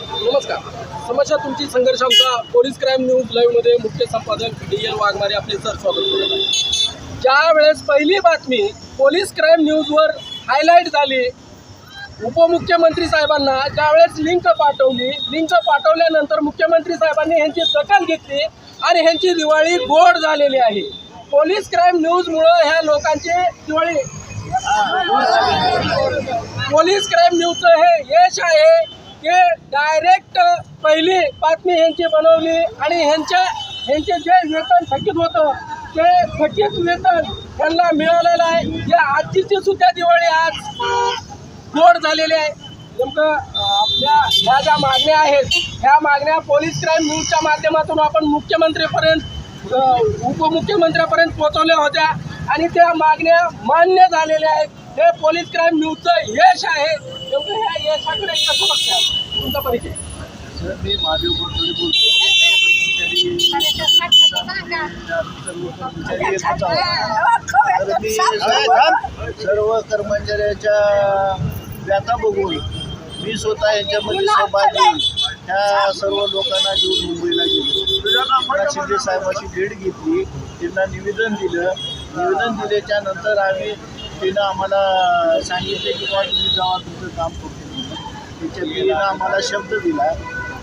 नमस्कार. समस्या तुमची संघर्ष आमचा पोलीस क्राईम न्यूज लाईव्हमध्ये मुख्य संपादक डी एल वाघमारे आपले सर स्वागत करत ज्या वेळेस पहिली बातमी पोलीस क्राईम न्यूजवर हायलाईट झाली उपमुख्यमंत्री साहेबांना ज्यावेळेस लिंक पाठवली लिंक पाठवल्यानंतर मुख्यमंत्री साहेबांनी ह्यांची दखल घेतली आणि ह्यांची दिवाळी गोड झालेली आहे. पोलीस क्राईम न्यूजमुळं ह्या लोकांची दिवाळी पोलीस क्राईम न्यूजचं हे यश आहे. की डायरेक्ट पहिली बातमी ह्यांची बनवली आणि ह्यांच्या ह्यांचे जे वेतन थकीत होतं ते थकीत वेतन त्यांना मिळालेलं आहे. या आजची सुद्धा दिवाळी आज गोड झालेली आहे. नेमकं आपल्या ह्या ज्या मागण्या आहेत ह्या मागण्या पोलीस क्राईम न्यूजच्या माध्यमातून आपण मुख्यमंत्रीपर्यंत उपमुख्यमंत्र्यापर्यंत पोहोचवल्या होत्या आणि त्या मागण्या मान्य झालेल्या आहेत. हे पोलीस क्राईम न्यूजचं यश आहे. ह्या यशाकडे कसं बघतात तुमचा परिचय. मी महादेव गोडबोले बोलतो सर्व कर्मचाऱ्याच्या व्यथा बघून मी स्वतः यांच्यामध्ये सहभाग घेऊन त्या सर्व लोकांना घेऊन मुंबईला गेलो. शिंदे साहेबांची भेट घेतली. त्यांना निवेदन दिलं. निवेदन दिल्याच्या नंतर आम्ही तिनं आम्हाला सांगितले की बा तुम्ही जावा तुमचं काम करतो म्हणून. त्याच्या तिनं आम्हाला शब्द दिला.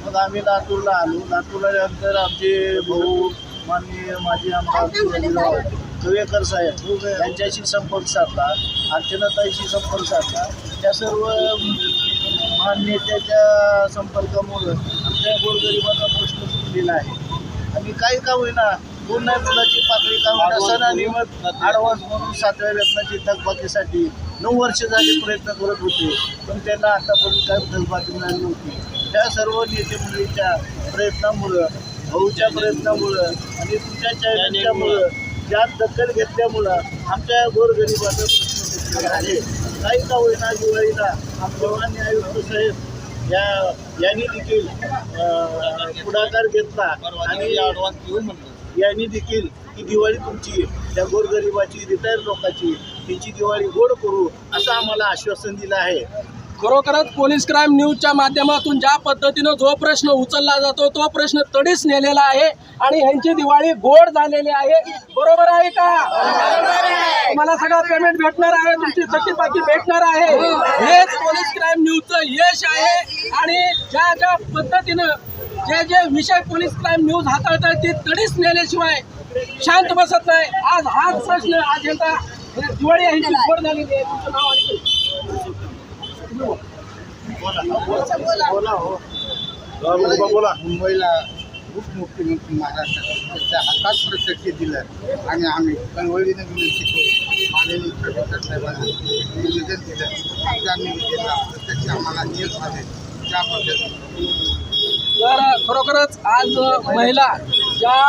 मग आम्ही लातूरला आलो. लातूरला नंतर आमचे भाऊ माननीय माझे आमदार सुरेंद्रराव कवेकर साहेब यांच्याशी संपर्क साधला. अर्चनाताईशी संपर्क साधला. त्या सर्व महान नेत्याच्या संपर्कामुळं आमच्या गोरगरिबाचा प्रश्न सुटलेला आहे. आणि काही का होईना पुन्हा मुलाची पातळी का होईना सणानिमित्त ॲडव्हान्स म्हणून सातव्या वेतनाची थकबाकीसाठी नऊ वर्ष झाले प्रयत्न करत होते. पण त्यांना आतापर्यंत काही थकबाकी मिळाली नव्हती. त्या सर्व नेते मंडळीच्या प्रयत्नामुळं भाऊच्या प्रयत्नामुळं आणि तुमच्या चॅनलच्यामुळं ज्यात दखल घेतल्यामुळं आमच्या गोरगरिबाचा प्रश्न आहे. काही का होईना दिवाळीला आमचे मान्य आयुक्त साहेब या यांनी देखील पुढाकार घेतला. आणि यांनी देखील ही दिवाळी तुमची त्या गोरगरिबाची रिटायर लोकांची त्यांची दिवाळी गोड करू असं आम्हाला आश्वासन दिलं आहे. खरोखरच पोलीस क्राईम न्यूजच्या माध्यमातून ज्या पद्धतीनं जो प्रश्न उचलला जातो तो प्रश्न तडीच नेलेला आहे आणि ह्यांची दिवाळी गोड झालेली आहे. बरोबर आहे का? तुम्हाला सगळं पेमेंट भेटणार आहे तुमची थकीत बाकी भेटणार आहे. हेच पोलीस क्राईम न्यूजचं यश आहे आणि ज्या ज्या पद्धतीनं जे जे विषय पोलीस क्राईम न्यूज हाताळतात ते तडीच नेल्याशिवाय शांत बसत नाही. आज हाच प्रश्न अजेंडा दिवाळी ह्यांची गोड झालेली आहे तुमचं नाव आणि बोला मुंबईला उपमुख्यमंत्री महाराष्ट्राच्या हातात प्रत्यक्ष दिलं आणि आम्ही कणवळीने विनंती करू माननीय प्रशासक साहेबांना निवेदन दिलं. त्या निवेदनाला प्रत्यक्ष आम्हाला नियम झाले त्या पद्धतीने तर खरोखरच आज महिला ज्या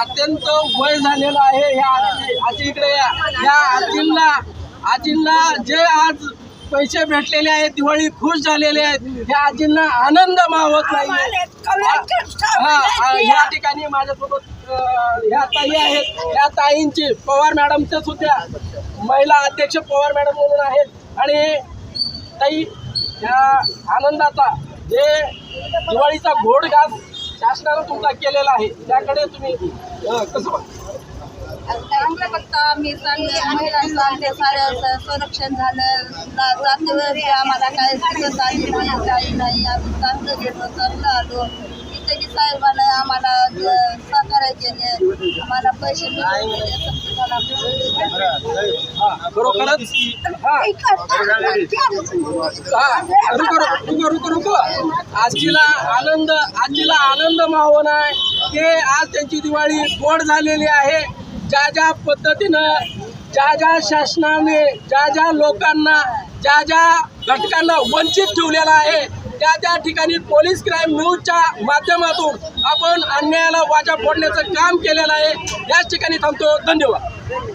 अत्यंत वय झालेलं आहे ह्या आजी इकडे या. आजींना आजींना जे आज पैसे भेटलेले आहेत दिवाळी खुश झालेले आहेत ह्या आजींना आनंद मावत नाही या ठिकाणी माझ्यासोबत ह्या ताई आहेत. ह्या ताईंची पवार मॅडमच्या सुद्धा महिला अध्यक्ष पवार मॅडम म्हणून आहेत. आणि ताई ह्या आनंदाचा जे दिवाळीचा घोड घास शासनानं तुमचा केलेला आहे त्याकडे तुम्ही अं, कसं बघता? चांगलं बघता आम्ही चांगले महिलांचं आमचे सारं संरक्षण झालं. जा- जातीवरती आम्हाला काय दिवस आली नाही काही नाही. आम्ही चांगलं गेलो चांगलं आलो. इथे की साहेबानं आम्हाला ज- सहकार्य केले. पैसे हा, खरोखरच हा हा, रुको रुको रुको आजीला आनंद आजीला आनंद मावण आहे. की आज त्यांची दिवाळी गोड झालेली आहे. ज्या ज्या पद्धतीनं ज्या ज्या शासनाने ज्या ज्या लोकांना ज्या ज्या घटकांना वंचित ठेवलेलं आहे त्या त्या ठिकाणी पोलीस क्राईम न्यूजच्या माध्यमातून आपण अन्यायाला वाचा फोडण्याचं काम केलेलं आहे याच ठिकाणी थांबतो. धन्यवाद.